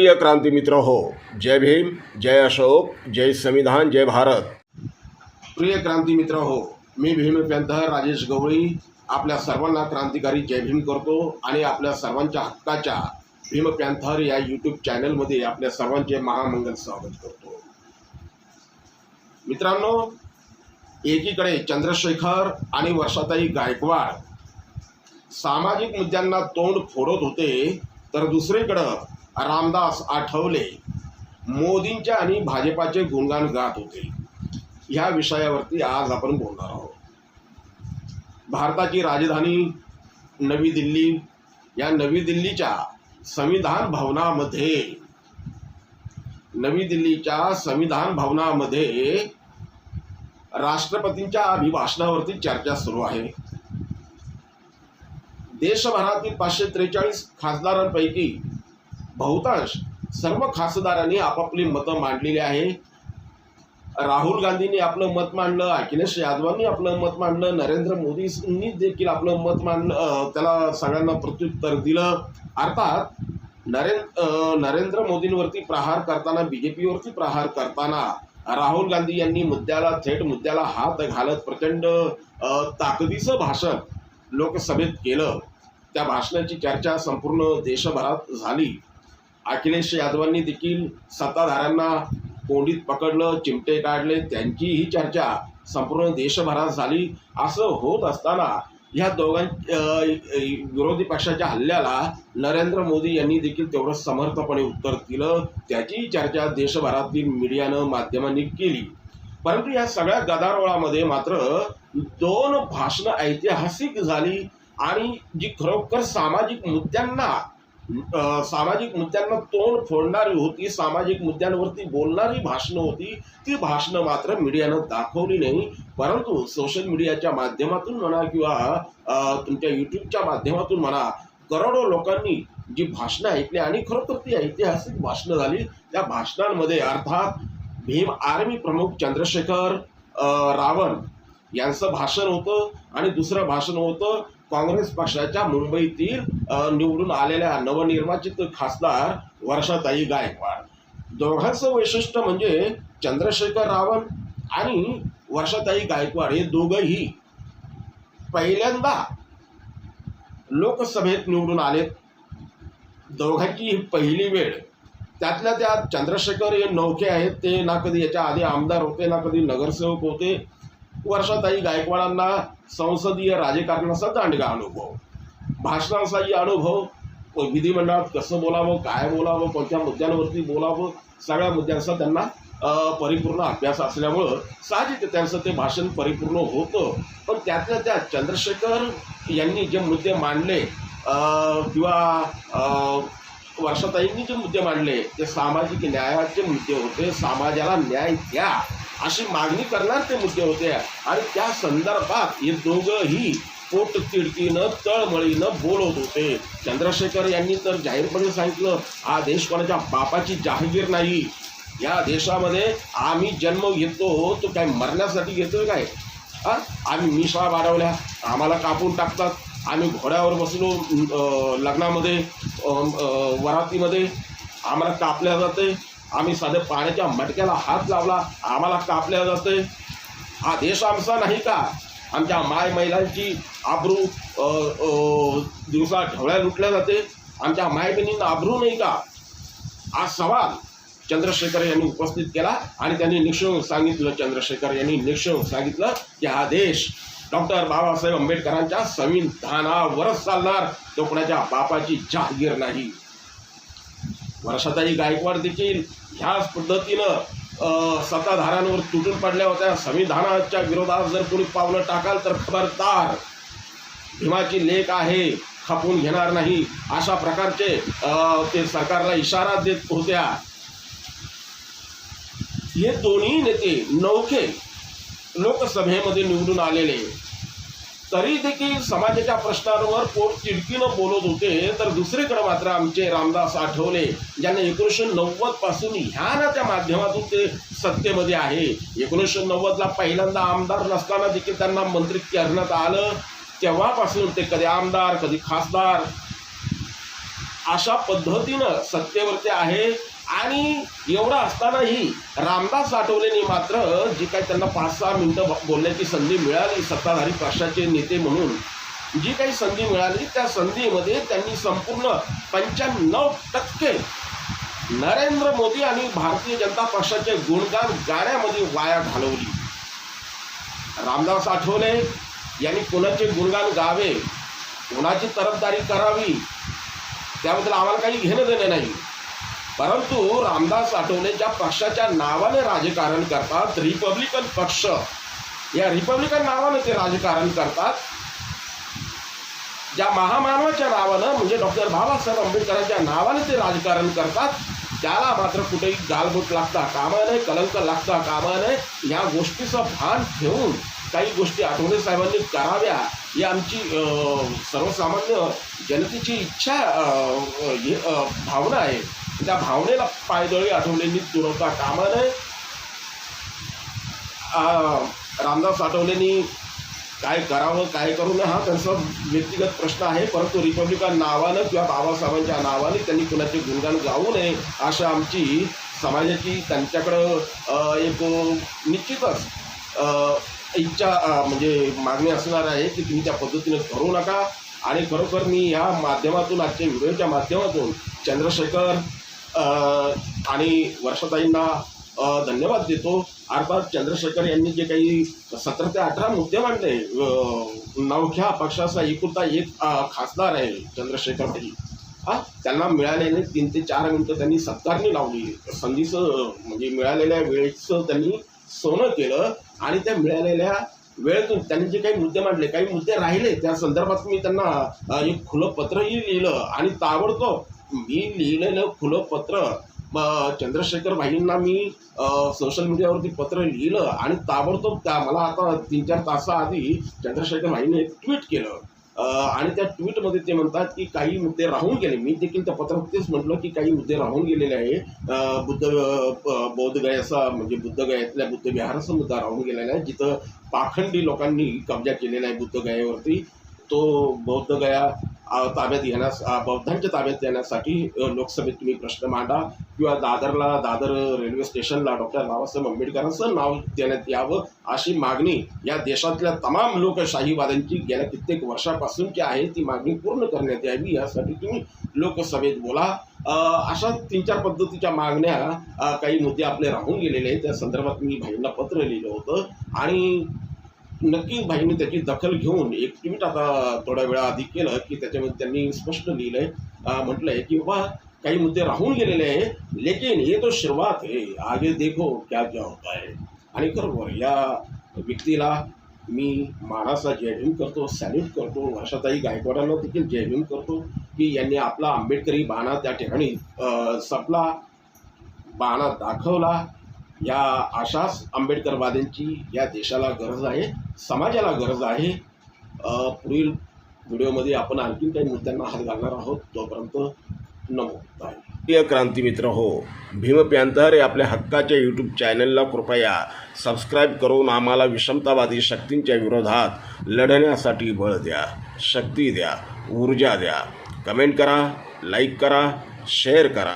प्रिय क्रांती मित्र हो जय भीम जय अशोक जय संविधान जय भारत. प्रिय क्रांती मित्र हो मी भीम पेंथर राजेश गवळी आपल्या सर्वांना क्रांतिकारी जय भीम करतो आणि आपल्या सर्वांच्या हक्काच्या भीम पॅन्थर या यूट्यूब चॅनलमध्ये आपल्या सर्वांचे महामंगल स्वागत करतो. मित्रांनो एकीकडे चंद्रशेखर आणि वर्षाताई गायकवाड सामाजिक मुद्द्यांना तोंड फोडत होते तर दुसरीकडं रामदास आठवले मोदींच्या आणि भाजपाचे गुणगान गात होते. ह्या विषयावरती आज आपण बोलणार आहोत. भारताची राजधानी नवी दिल्ली या नवी दिल्लीच्या संविधान भवनामध्ये नवी दिल्लीच्या संविधान भवनामध्ये राष्ट्रपतींच्या अभिभाषणावरती चर्चा सुरू आहे. देशभरातील पाचशे त्रेचाळीस खासदारांपैकी बहुतांश सर्व खासदारांनी आपापली मतं मांडलेली आहे. राहुल गांधींनी आपलं मत मांडलं अखिलेश यादवांनी आपलं मत मांडलं नरेंद्र मोदींनी देखील आपलं मत मांडलं त्याला सगळ्यांना प्रत्युत्तर दिलं. अर्थात नरेंद्र नरेंद्र मोदींवरती प्रहार करताना बी जे पीवरती प्रहार करताना राहुल गांधी यांनी मुद्द्याला थेट मुद्द्याला हात घालत प्रचंड ताकदीचं भाषण लोकसभेत केलं. त्या भाषणाची चर्चा संपूर्ण देशभरात झाली. अखिलेश यादवांनी देखील सत्ताधाऱ्यांना कोंडीत पकडलं चिमटे काढले त्यांची ही चर्चा संपूर्ण देशभरात झाली. असं होत असताना ह्या दोघां विरोधी पक्षाच्या हल्ल्याला नरेंद्र मोदी यांनी देखील तेवढं समर्थपणे उत्तर दिलं. त्याची चर्चा देशभरातील मीडियानं माध्यमांनी केली. परंतु या सगळ्या गदारोळामध्ये मात्र दोन भाषणं ऐतिहासिक झाली आणि जी खरोखर सामाजिक मुद्द्यांना सामाजिक मुद्द्यांना तोंड फोडणारी होती सामाजिक मुद्द्यांवरती बोलणारी भाषणं होती ती भाषणं मात्र मीडियानं दाखवली नाही. परंतु सोशल मीडियाच्या माध्यमातून म्हणा किंवा तुमच्या युट्यूबच्या माध्यमातून म्हणा करोडो लोकांनी जी भाषणं ऐकली आणि खरोखर ती ऐतिहासिक भाषणं झाली. त्या भाषणांमध्ये अर्थात भीम आर्मी प्रमुख चंद्रशेखर रावण यांचं भाषण होतं आणि दुसरं भाषण होतं काँग्रेस पक्षाच्या मुंबईतील निवडून आलेल्या नवनिर्वाचित खासदार वर्षाताई गायकवाड. दोघांचं वैशिष्ट्य म्हणजे चंद्रशेखर रावण आणि वर्षाताई गायकवाड हे दोघंही पहिल्यांदा लोकसभेत निवडून आलेत. दोघांची ही पहिली वेळ. त्यातल्या त्यात चंद्रशेखर हे नौके आहेत ते ना कधी याच्या आधी आमदार होते ना कधी नगरसेवक होते. वर्षाताई गायकवाडांना संसदीय राजकारणाचा दांडगा अनुभव. भाषणाचाही अनुभव. विधिमंडळात कसं बोलावं काय बोलावं कोणत्या मुद्द्यांवरती बोलावं सगळ्या मुद्द्यांचा त्यांना परिपूर्ण अभ्यास असल्यामुळं साहजिक त्यांचं ते भाषण परिपूर्ण होतं. पण त्यातल्या त्यात चंद्रशेखर यांनी जे मुद्दे मांडले किंवा वर्षाताईंनी जे मुद्दे मांडले ते सामाजिक न्यायाचे मुद्दे होते. समाजाला न्याय द्या. अशी मागणी करणार ते मुद्दे होते. आणि त्या संदर्भात हे दोघंही पोट तिडकीनं तळमळीनं बोलत होते. चंद्रशेखर यांनी तर जाहीरपणे सांगितलं हा देश कोणाच्या बापाची जहागीर नाही. या देशामध्ये आम्ही जन्म घेतो तो काय मरण्यासाठी घेतोय काय? हां? आम्ही मिशा वाढवल्या आम्हाला कापून टाकतात. आम्ही घोड्यावर बसलो लग्नामध्ये वरातीमध्ये. आम्हाला कापल्या जाते. आम्ही साधे पाण्याच्या मटक्याला हात लावला. आम्हाला कापल्या जाते. हा देश आमचा नाही का? आमच्या माय महिलांची आबरू दिवसा ढवळ्या लुटल्या जाते. आमच्या माय बहिणींना आबरू नाही का? हा सवाल चंद्रशेखर यांनी उपस्थित केला आणि त्यांनी निक्षून सांगितलं चंद्रशेखर यांनी निक्षून सांगितलं की हा देश डॉक्टर बाबासाहेब आंबेडकरांच्या संविधानावरच चालणार. तो कोणाच्या बापाची जहागीर नाही. वर्षाताई गायकवाड देखील ह्याच पद्धतीनं सत्ताधाऱ्यांवर तुटून पडल्या होत्या. संविधानाच्या विरोधात जर कोणी पावलं टाकाल तर खबरदार. भीमाची लेख आहे खपून घेणार नाही. अशा प्रकारचे ते सरकारला इशारा देत होत्या. हे दोन्ही नेते नौखे लोकसभेमध्ये निवडून आलेले. तरी देखील समाजाच्या प्रश्नांवर पोट चिडकीनं बोलत होते तर दुसरीकडे मात्र आमचे रामदास आठवले ज्यांना एकोणीसशे नव्वदपासून ह्या ना त्या माध्यमातून ते सत्तेमध्ये आहे. एकोणीसशे नव्वदला पहिल्यांदा आमदार नसताना देखील त्यांना मंत्री करण्यात आलं. तेव्हापासून ते कधी आमदार कधी खासदार अशा पद्धतीनं सत्तेवरती आहे. आणि एवढं असतानाही रामदास आठवलेंनी मात्र जी काही त्यांना पाच सहा मिनिटं बोलण्याची संधी मिळाली सत्ताधारी पक्षाचे नेते म्हणून जी काही संधी मिळाली त्या संधीमध्ये त्यांनी संपूर्ण पंच्याण्णव टक्के नरेंद्र मोदी आणि भारतीय जनता पक्षाचे गुणगान गाण्यामध्ये वाया घालवली. रामदास आठवले यांनी कोणाचे गुणगान गावे कोणाची तरफदारी करावी त्याबद्दल आम्हाला काही घेणं देणं नाही. परंतु रामदास आठवले ज्या पक्षाच्या नावाने राजकारण करतात. रिपब्लिकन पक्ष. या रिपब्लिकन नावाने ते राजकारण करतात. ज्या महामानवाच्या नावानं म्हणजे डॉक्टर बाबासाहेब आंबेडकरांच्या नावाने ते राजकारण करतात त्याला मात्र कुठेही गालबोट लागता कामा नये कलंक लागता कामा नये या गोष्टीचं भान ठेवून काही गोष्टी आठवले साहेबांनी कराव्या ही आमची सर्वसामान्य जनतेची इच्छा हे, भावना आहे. त्या भावनेला पायदळी आठवलेंनी तुरवता कामा नये रामदास आठवलेंनी काय करावं काय करू नये हा त्यांचा व्यक्तिगत प्रश्न आहे. परंतु रिपब्लिकन नावानं किंवा बाबासाहेबांच्या नावाने त्यांनी कुणाचे गुणगान गाऊ नये अशा आमची समाजाची त्यांच्याकडं एक निश्चितच इच्छा म्हणजे मागणी असणार आहे की तुम्ही त्या पद्धतीने करू नका. आणि खरोखर मी ह्या माध्यमातून आजच्या व्हिडिओच्या माध्यमातून चंद्रशेखर आणि वर्षाताईंना धन्यवाद देतो. अर्थात चंद्रशेखर यांनी जे काही सतरा ते अठरा मुद्दे मांडले नवख्या पक्षाचा एकुलता एक खासदार आहे चंद्रशेखर ही हा त्यांना मिळालेले तीन ते चार मिनटं त्यांनी सत्कारणी लावली. संधीचं म्हणजे मिळालेल्या वेळेचं त्यांनी सोनं केलं आणि त्या मिळालेल्या वेळेतून त्यांनी जे काही मुद्दे मांडले काही मुद्दे राहिले त्या संदर्भात मी त्यांना एक खुलं पत्रही लिहिलं आणि ताबडतोब मी लिहिलेलं खुलं पत्र चंद्रशेखर भाईंना मी सोशल मीडियावरती पत्र लिहिलं आणि ताबडतोब त्या मला आता तीन चार तासाआधी चंद्रशेखर भाईंनी ट्विट केलं. आणि त्या ट्विटमध्ये ते म्हणतात की काही मुद्दे राहून गेले. मी देखील त्या पत्रात तेच म्हटलं की काही मुद्दे राहून गेलेले आहे. बुद्ध बौद्धगयाचा म्हणजे बुद्धगयातल्या बुद्ध विहाराचा मुद्दा राहून गेलेला आहे. जिथं पाखंडी लोकांनी कब्जा केलेला आहे बुद्धगयावरती तो बौद्धगया ताब्यात घेण्यास बौद्धांच्या ताब्यात येण्यासाठी लोकसभेत तुम्ही प्रश्न मांडा किंवा दादरला दादर रेल्वे स्टेशनला डॉक्टर बाबासाहेब आंबेडकरांचं नाव देण्यात यावं अशी मागणी या देशातल्या तमाम लोकशाहीवाद्यांची गेल्या कित्येक वर्षापासूनची आहे ती मागणी पूर्ण करण्यात यावी यासाठी तुम्ही लोकसभेत बोला. अशा तीन चार पद्धतीच्या मागण्या काही मुद्दे आपले राहून गेलेले आहेत. त्या संदर्भात मी भाईंना पत्र लिहिलं होतं. आणि नक्की भाईंनी त्याची दखल घेऊन एक ट्विट आता थोड्या वेळा आधी केलं की त्याच्यामध्ये त्यांनी स्पष्ट लिहिलंय म्हटलं म्हटलंय की बाबा काही मुद्दे राहून गेलेले आहे लेकिन हे तो सुरुवात आहे आगे देखो क्या क्या होता आहे आणि खरोखर या व्यक्तीला मी मानाचा जयभीम करतो सॅल्यूट करतो वर्षाताई गायकवाडांना देखील जयभीम करतो की यांनी आपला आंबेडकरी बाणा त्या ठिकाणी सपला बाणा दाखवला. या अशाच आंबेडकरवाद्यांची या देशाला गरज आहे समाजाला गरज आहे. पुढील व्हिडिओमध्ये आपण आणखीन काही मुद्द्यांना हात घालणार आहोत. तोपर्यंत नमो प्रिय क्रांतीमित्र हो भीम प्यांतर हे आपल्या हक्काच्या यूट्यूब चॅनलला कृपया सबस्क्राईब करून आम्हाला विषमतावादी शक्तींच्या विरोधात लढण्यासाठी बळ द्या शक्ती द्या ऊर्जा द्या. कमेंट करा लाईक करा शेअर करा.